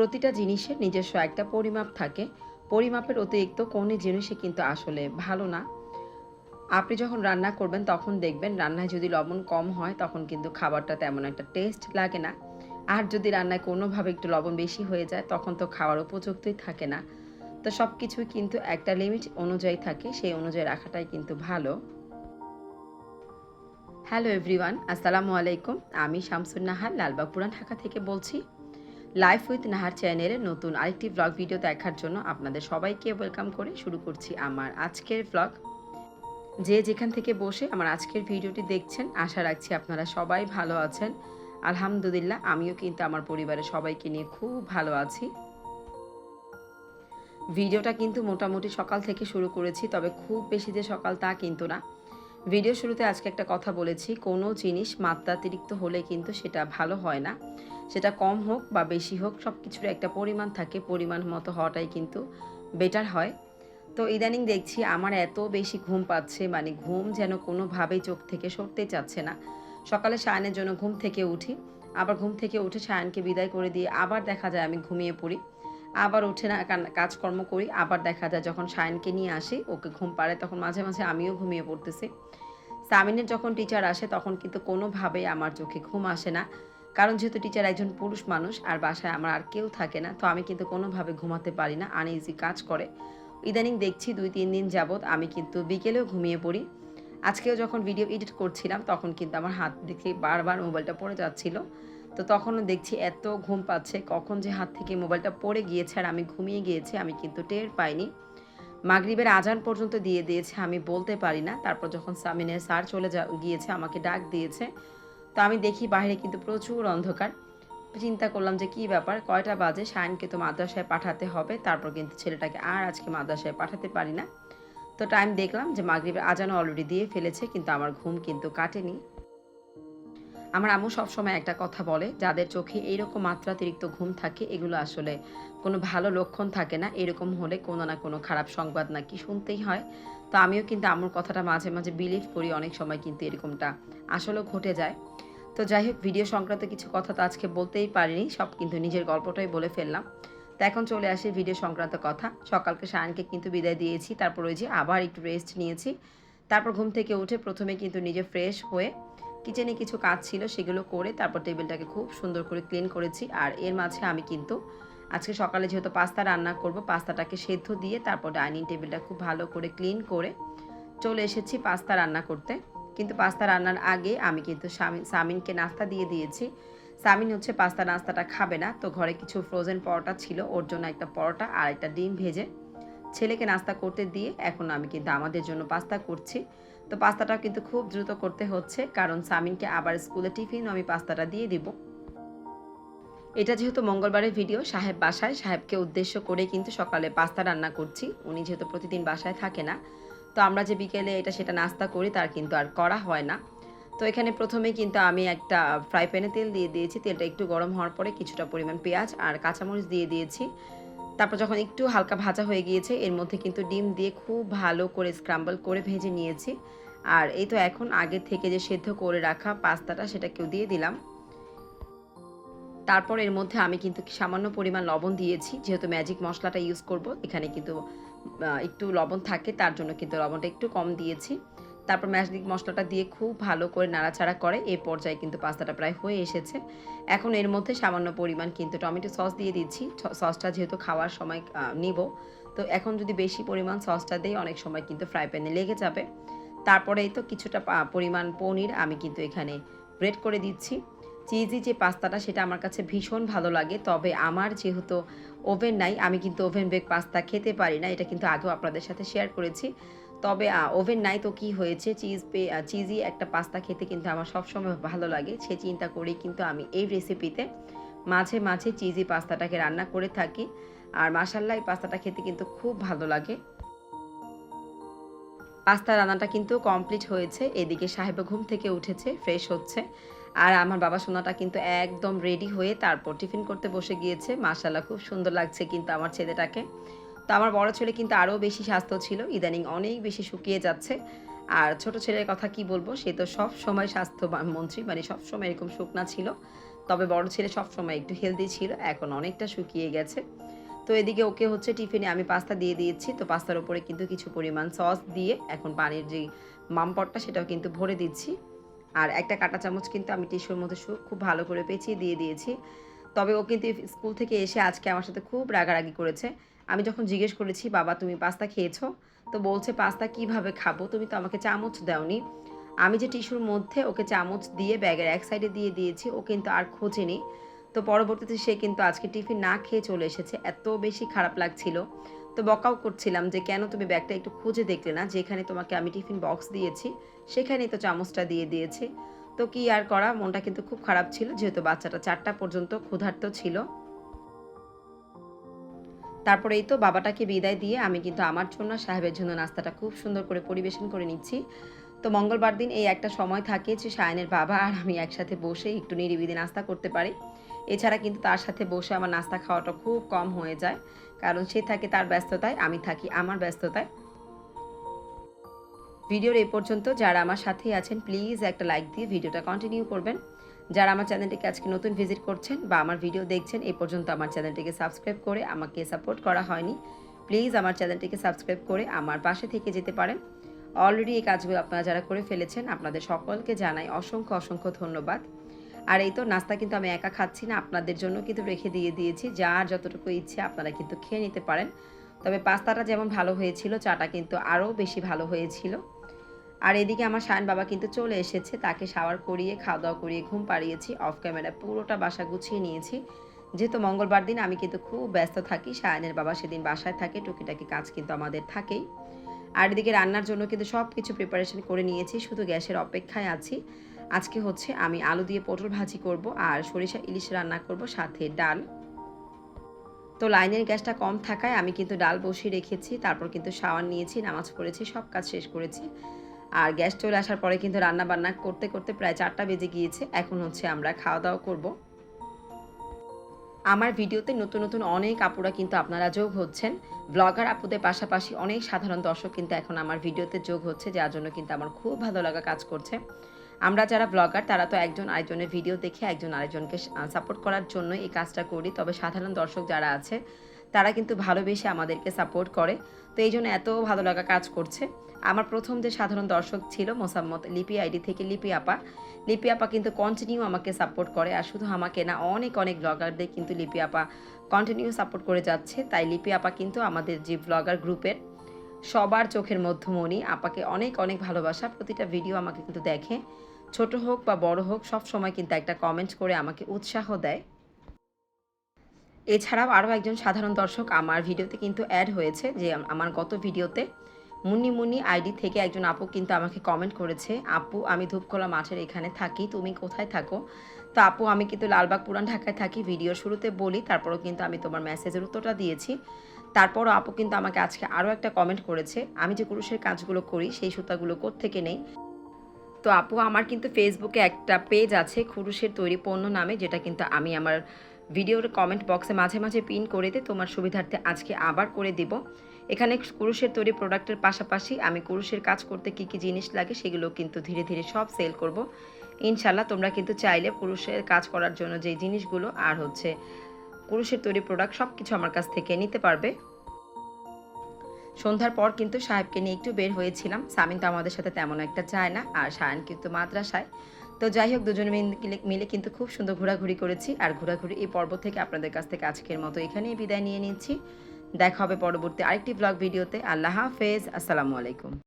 প্রতিটা জিনিসের নিজস্ব একটা পরিমাপ থাকে। পরিমাপের অতিরিক্ত কোনো জিনিসই কিন্তু আসলে ভালো না। আপনি যখন রান্না করবেন, তখন দেখবেন রান্নায় যদি লবণ কম হয়, তখন কিন্তু খাবারটা তেমন একটা টেস্ট লাগে না। আর যদি রান্নায় কোনোভাবে একটু লবণ বেশি হয়ে যায়, তখন তো খাওয়ার উপযুক্তই থাকে না। তো সব কিছুই কিন্তু একটা লিমিট অনুযায়ী থাকে, সেই অনুযায়ী রাখাটাই কিন্তু ভালো। হ্যালো এভরিওয়ান আসসালামু আলাইকুম। আমি শামসুন নাহার লালবাগ পুরান ঢাকা থেকে বলছি। লাইফ উইথ নাহার চ্যানেলে নতুন আরেকটি ব্লগ ভিডিও দেখার জন্য আপনাদের সবাইকে ওয়েলকাম করে শুরু করছি আমার আজকের ব্লগ যে যেখান থেকে বসে আমার আজকের ভিডিওটি দেখছেন, আশা রাখছি আপনারা সবাই ভালো আছেন। আলহামদুলিল্লাহ, আমিও কিন্তু আমার পরিবারের সবাইকে নিয়ে খুব ভালো আছি। ভিডিওটা কিন্তু মোটামুটি সকাল থেকে শুরু করেছি, তবে খুব বেশি যে সকাল তা কিন্তু না। ভিডিও শুরুতে আজকে একটা কথা বলেছি, কোনো জিনিস মাত্রাতিরিক্ত হলে কিন্তু সেটা ভালো হয় না। সেটা কম হোক বা বেশি হোক সব কিছুর একটা পরিমাণ থাকে, পরিমাণ মতো হওয়াটাই কিন্তু বেটার হয়। তো ইদানিং দেখছি আমার এত বেশি ঘুম পাচ্ছে মানে ঘুম যেন কোনোভাবেই চোখ থেকে সরতে চাচ্ছে না। সকালে সায়নের জন্য ঘুম থেকে উঠি, আবার ঘুম থেকে উঠে সায়নকে বিদায় করে দিয়ে আবার দেখা যায় আমি ঘুমিয়ে পড়ি। আবার উঠে না কাজকর্ম করি, আবার দেখা যায় যখন সায়নকে নিয়ে আসি, ওকে ঘুম পাড়ে তখন মাঝে মাঝে আমিও ঘুমিয়ে পড়তেছি। সামিনের যখন টিচার আসে, তখন কিন্তু কোনোভাবেই আমার চোখে ঘুম আসে না। কারণ যেহেতু টিচার একজন পুরুষ মানুষ, আর বাসায় আমার আর কেউ থাকে না, তো আমি কিন্তু কোনোভাবে ঘুমাতে পারি না আনইজি কাজ করে। ইদানিং দেখছি দুই, তিন দিন যাবৎ আমি কিন্তু বিকেলেও ঘুমিয়ে পড়ি। আজকেও যখন ভিডিও এডিট করছিলাম, তখন কিন্তু আমার হাত দেখে বারবার মোবাইলটা পড়ে যাচ্ছিল। তো তখনও দেখছি এত ঘুম পাচ্ছে, কখন যে হাত থেকে মোবাইলটা পড়ে গিয়েছে আর আমি ঘুমিয়ে গিয়েছি, আমি কিন্তু টের পাইনি। মাগরিবের আজান পর্যন্ত দিয়ে দিয়েছে, আমি বলতে পারি না। তারপর যখন সামিনের স্যার চলে যা, গিয়েছে, আমাকে ডাক দিয়েছে। তো আমি দেখি বাইরে কিন্তু প্রচুর অন্ধকার। চিন্তা করলাম যে কি ব্যাপার, কয়টা বাজে, শায়নকে তো মাদ্রাসায় পাঠাতে হবে। তারপর কিন্তু ছেলেটাকে আর আজকে মাদ্রাসায় পাঠাতে পারি না। তো টাইম দেখলাম যে মাগরিবের আজানও অলরেডি দিয়ে ফেলেছে, কিন্তু আমার ঘুম কিন্তু কাটেনি। আমার আম্মু সবসময় একটা কথা বলে, যাদের চোখে এইরকম মাত্রাতিরিক্ত ঘুম থাকে, এগুলো আসলে কোনো ভালো লক্ষণ থাকে না। এরকম হলে কোনো না কোনো খারাপ সংবাদ নাকি শুনতেই হয়। তো আমিও কিন্তু আম্মুর কথাটা মাঝে মাঝে বিলিভ করি, অনেক সময় কিন্তু এরকমটা আসলেও ঘটে যায়। তো যাই হোক ভিডিও সংক্রান্ত কিছু কথা তো আজকে বলতেই পারিনি, সব কিন্তু নিজের গল্পটাই বলে ফেললাম। তো এখন চলে আসি ভিডিও সংক্রান্ত কথা। সকালকে সায়নকে কিন্তু বিদায় দিয়েছি, তারপর ওই যে আবার একটু রেস্ট নিয়েছি। তারপর ঘুম থেকে উঠে প্রথমে কিন্তু নিজে ফ্রেশ হয়ে কিচেনে কিছু কাজ ছিল, সেগুলো করে তারপর টেবিলটাকে খুব সুন্দর করে ক্লিন করেছি। আর এর মাঝে আমি কিন্তু আজকে সকালে যেহেতু পাস্তা রান্না করব, পাস্তাটাকে সেদ্ধ দিয়ে তারপর ডাইনিং টেবিলটা খুব ভালো করে ক্লিন করে চলে এসেছি পাস্তা রান্না করতে। কিন্তু পাস্তা রান্নার আগে আমি কিন্তু সামিন, সামিনকে নাস্তা দিয়ে দিয়েছি। সামিন হচ্ছে পাস্তা নাস্তাটা খাবে না, তো ঘরে কিছু ফ্রোজেন পরোটা ছিল, ওর জন্য একটা পরোটা আর একটা ডিম ভেজে ছেলেকে নাস্তা করতে দিয়ে এখন আমি কিন্তু আমাদের জন্য পাস্তা করছি। তো পাস্তাটা কিন্তু খুব দ্রুত করতে হচ্ছে, কারণ সামিনকে আবার স্কুলে টিফিন আমি পাস্তাটা দিয়ে দিব। এটা যেহেতু মঙ্গলবারের ভিডিও, সাহেব বাসায়, সাহেবকে উদ্দেশ্য করে কিন্তু সকালে পাস্তা রান্না করছি। উনি যেহেতু প্রতিদিন বাসায় থাকে না, তো আমরা যে বিকেলে এটা সেটা নাস্তা করি, তার কিন্তু আর করা হয় না। তো এখানে প্রথমে কিন্তু আমি একটা ফ্রাই প্যানে তেল দিয়ে দিয়েছি। তেলটা একটু গরম হওয়ার পরে কিছুটা পরিমাণ পেঁয়াজ আর কাঁচামরিচ দিয়ে দিয়েছি। তারপর যখন একটু হালকা ভাজা হয়ে গিয়েছে, এর মধ্যে কিন্তু ডিম দিয়ে খুব ভালো করে স্ক্রাম্বল করে ভেজে নিয়েছি। আর এই তো এখন আগে থেকে যে সেদ্ধ করে রাখা পাস্তাটা সেটাকেও দিয়ে দিলাম। তারপর এর মধ্যে আমি কিন্তু সামান্য পরিমাণ লবণ দিয়েছি, যেহেতু ম্যাজিক মশলাটা ইউজ করব, এখানে কিন্তু একটু লবণ থাকে, তার জন্য কিন্তু লবণটা একটু কম দিয়েছি। তারপর ম্যাজিক মশলাটা দিয়ে খুব ভালো করে নাড়াচাড়া করে। এই পর্যায়ে কিন্তু পাস্তাটা প্রায় হয়ে এসেছে। এখন এর মধ্যে সামান্য পরিমাণ কিন্তু টমেটো সস দিয়ে দিচ্ছি। সসটা যেহেতু খাওয়ার সময় নিব। তো এখন যদি বেশি পরিমাণ সসটা দেই, অনেক সময় কিন্তু ফ্রাই প্যানে লেগে যাবে। তারপরে এই তো কিছুটা পরিমাণ পনির আমি কিন্তু এখানে ব্রেড করে দিচ্ছি। চিজি যে পাস্তাটা, সেটা আমার কাছে ভীষণ ভালো লাগে। তবে আমার যেহেতু ওভেন নাই, আমি কিন্তু ওভেন বেক পাস্তা খেতে পারি না। এটা কিন্তু আগেও আপনাদের সাথে শেয়ার করেছি। তবে ওভেন নাই তো কি হয়েছে চিজ পে চিজি একটা পাস্তা খেতে কিন্তু আমার সবসময় ভালো লাগে। সে চিন্তা করেই কিন্তু আমি এই রেসিপিতে মাঝে মাঝে চিজি পাস্তাটাকে রান্না করে থাকি। আর মাসাল্লাহ এই পাস্তাটা খেতে কিন্তু খুব ভালো লাগে। পাস্তা রান্নাটা কিন্তু কমপ্লিট হয়েছে। এদিকে সাহেব ঘুম থেকে উঠেছে ফ্রেশ হচ্ছে। আর আমার বাবা সোনাটা কিন্তু একদম রেডি হয়ে তারপর টিফিন করতে বসে গিয়েছে। মাসাল্লাহ খুব সুন্দর লাগছে কিন্তু আমার ছেলেটাকে। তো আমার বড় ছেলে কিন্তু আরও বেশি স্বাস্থ্য ছিল। ইদানিং অনেক বেশি শুকিয়ে যাচ্ছে। আর ছোট ছেলের কথা কি বলব, সে তো সব সময় স্বাস্থ্য মন্ত্রী মানে সব সময় এরকম শুকনা ছিল। তবে বড় ছেলে সবসময় একটু হেলদি ছিল, এখন অনেকটা শুকিয়ে গেছে। তো এদিকে ওকে হচ্ছে টিফিনে আমি পাস্তা দিয়ে দিয়েছি। তো পাস্তার উপরে কিন্তু কিছু পরিমাণ সস দিয়ে এখন পানির যে মামপটটা, সেটাও কিন্তু ভরে দিচ্ছি। আর একটা কাঁটা চামচ কিন্তু আমি টিস্যুর মধ্যে খুব ভালো করে পেঁচিয়ে দিয়ে দিয়েছি। তবে ও কিন্তু স্কুল থেকে এসে আজকে আমার সাথে খুব রাগারাগি করেছে। আমি যখন জিজ্ঞেস করেছি, বাবা, তুমি পাস্তা খেয়েছো? তো বলছে, পাস্তা কীভাবে খাব? তুমি তো আমাকে চামচ দাওনি। আমি যে টিস্যুর মধ্যে ওকে চামচ দিয়ে ব্যাগের এক সাইডে দিয়ে দিয়েছি, ও কিন্তু আর খোঁজেনি। তো পরবর্তীতে সে কিন্তু আজকে টিফিন না খেয়ে চলে এসেছে। এত বেশি খারাপ লাগছিল। তো বকাও করছিলাম যে, কেন তুমি ব্যাগটা একটু খুঁজে দেখলে না? যেখানে তোমাকে আমি টিফিন বক্স দিয়েছি, সেখানেই তো চামচটা দিয়ে দিয়েছি। তো কি আর করা? মনটা কিন্তু খুব খারাপ ছিল, যেহেতু বাচ্চাটা চারটা পর্যন্ত ক্ষুধার্ত ছিল। তারপরে এই তো বাবাটাকে বিদায় দিয়ে আমি কিন্তু আমার জন্য, সাহেবের জন্য নাস্তাটা খুব সুন্দর করে পরিবেশন করে নিচ্ছি। তো মঙ্গলবার দিন এই একটা সময় থাকে যে সায়নের বাবা আর আমি একসাথে বসে একটু নিরিবিলি নাস্তা করতে পারি। এছাড়া কিন্তু তার সাথে বসে আমার নাস্তা খাওয়াটা খুব কম হয়ে যায়, কারণ সে থাকে তার ব্যস্ততায়, আমি থাকি আমার ব্যস্ততায়। ভিডিওর এই পর্যন্ত যারা আমার সাথেই আছেন প্লিজ একটা লাইক দিয়ে ভিডিওটা কন্টিনিউ করবেন। যারা আমার চ্যানেলটিকে আজকে নতুন ভিজিট করছেন বা আমার ভিডিও দেখছেন এই পর্যন্ত আমার চ্যানেলটিকে সাবস্ক্রাইব করে আমাকে সাপোর্ট করা হয়নি প্লিজ আমার চ্যানেলটিকে সাবস্ক্রাইব করে আমার পাশে থেকে যেতে পারেন। অলরেডি এই কাজগুলো আপনারা যারা করে ফেলেছেন, আপনাদের সকলকে জানাই অসংখ্য অসংখ্য ধন্যবাদ। আর এই তো নাস্তা কিন্তু আমি একা খাচ্ছি না, আপনাদের জন্য কিন্তু রেখে দিয়ে দিয়েছি, যার যতটুকু ইচ্ছে আপনারা কিন্তু খেয়ে নিতে পারেন। তবে পাস্তাটা যেমন ভালো হয়েছিল, চাটা কিন্তু আরও বেশি ভালো হয়েছিল। আর এদিকে আমার শায়ন বাবা কিন্তু চলে এসেছে, তাকে শাওয়ার করিয়ে খাওয়া দাওয়া করিয়ে ঘুম পাড়িয়েছি অফ ক্যামেরা পুরোটা বাসা গুছিয়ে নিয়েছি। যেহেতু মঙ্গলবার দিন আমি কিন্তু খুব ব্যস্ত থাকি শায়নের বাবা সেদিন বাসায় থাকে, টুকিটাকি কাজ কিন্তু আমাদের থাকেই। আর এদিকে রান্নার জন্য কিন্তু সব কিছু প্রিপারেশন করে নিয়েছি, শুধু গ্যাসের অপেক্ষায় আছি। আজকে হচ্ছে আমি আলু দিয়ে পটল ভাজি করব আর সরিষা ইলিশ রান্না করব, সাথে ডাল। তো লাইনের গ্যাসটা কম থাকায় আমি কিন্তু ডাল বসিয়ে রেখেছি, তারপর কিন্তু শাওয়ার নিয়েছি, নামাজ পড়েছি, সব কাজ শেষ করেছি। আর গ্যাস চলে আসার পরে কিন্তু রান্না বান্না করতে করতে প্রায় চারটা বেজে গিয়েছে। এখন হচ্ছে আমরা খাওয়া দাওয়া করব। আমার ভিডিওতে নতুন নতুন অনেক আপুরা কিন্তু আপনারা যোগ হচ্ছেন। ব্লগার আপুদের পাশাপাশি অনেক সাধারণ দর্শক কিন্তু এখন আমার ভিডিওতে যোগ হচ্ছে, যার জন্য কিন্তু আমার খুব ভালো লাগা কাজ করছে। আমরা যারা ব্লগার, তারা তো একজন আরেকজনের ভিডিও দেখে একজন আরেকজনকে সাপোর্ট করার জন্য এই কাজটা করি। তবে সাধারণ দর্শক যারা আছে তারা কিন্তু ভালোবেসে আমাদেরকে সাপোর্ট করে। তো এই জন্য এত ভালো লাগা কাজ করছে। আমার প্রথম যে সাধারণ দর্শক ছিল মোসাম্মত লিপি আইডি থেকে লিপি আপা। লিপি আপা কিন্তু কন্টিনিউ আমাকে সাপোর্ট করে আর শুধু আমাকে না, অনেক অনেক ব্লগারদের কিন্তু লিপি আপা কন্টিনিউ সাপোর্ট করে যাচ্ছে। তাই লিপি আপা কিন্তু আমাদের যে ব্লগার গ্রুপের সবার চোখের মধ্যমণি। আপাকে অনেক অনেক ভালোবাসা। প্রতিটা ভিডিও আমাকে কিন্তু দেখে। ছোট হোক বা বড় হোক সব সময় কিন্তু একটা কমেন্ট করে আমাকে উৎসাহ দেয়। এছাড়াও আরও একজন সাধারণ দর্শক আমার ভিডিওতে কিন্তু অ্যাড হয়েছে যে আমার গত ভিডিওতে মুন্নি মুন্নি আইডি থেকে একজন আপু কিন্তু আমাকে কমেন্ট করেছে, আপু, আমি ধূপখোলা মাঠের এখানে থাকি, তুমি কোথায় থাকো? তো আপু, আমি কিন্তু লালবাগ পুরান ঢাকায় থাকি ভিডিও শুরুতে বলি, তারপরও কিন্তু আমি তোমার মেসেজের উত্তরটা দিয়েছি। তারপরও আপু কিন্তু আমাকে আজকে আরও একটা কমেন্ট করেছে, আমি যে কুরুষের কাজগুলো করি, সেই সুতাগুলো থেকে নেই? তো আপু, আমার কিন্তু ফেসবুকে একটা পেজ আছে খুরুশের তৈরি পণ্য নামে, যেটা কিন্তু আমি আমার ভিডিওর কমেন্ট বক্সে মাঝে মাঝে পিন করে দিই তোমার সুবিধার্থে আজকে আবার করে দিব। এখানে কুরুষের তৈরি প্রোডাক্টের পাশাপাশি আমি কুরুষের কাজ করতে কী কী জিনিস লাগে সেগুলো কিন্তু ধীরে ধীরে সব সেল করব। ইনশাল্লাহ তোমরা কিন্তু চাইলে কুরুশের কাজ করার জন্য যে জিনিসগুলো আর হচ্ছে কুরুশের তৈরি প্রোডাক্ট সব কিছু আমার কাছ থেকে নিতে পারবে। সন্ধ্যার পর কিন্তু সাহেবকে নিয়ে একটু বের হয়েছিলাম। সামিন তো আমাদের সাথে তেমন একটা চায় না, আর সায়ন কিন্তু মাদ্রাসায়। তো যাই হোক, দুজনে মিলে- কিন্তু খুব সুন্দর ঘোরাঘুরি করেছি। আর ঘোরাঘুরি এই পর্ব থেকে আপনাদের কাছ থেকে আজকের মতো এখানেই বিদায় নিয়ে নিচ্ছি। দেখা হবে পরবর্তী আরেকটি ব্লগ ভিডিওতে। আল্লাহ হাফেজ। আসসালামু আলাইকুম।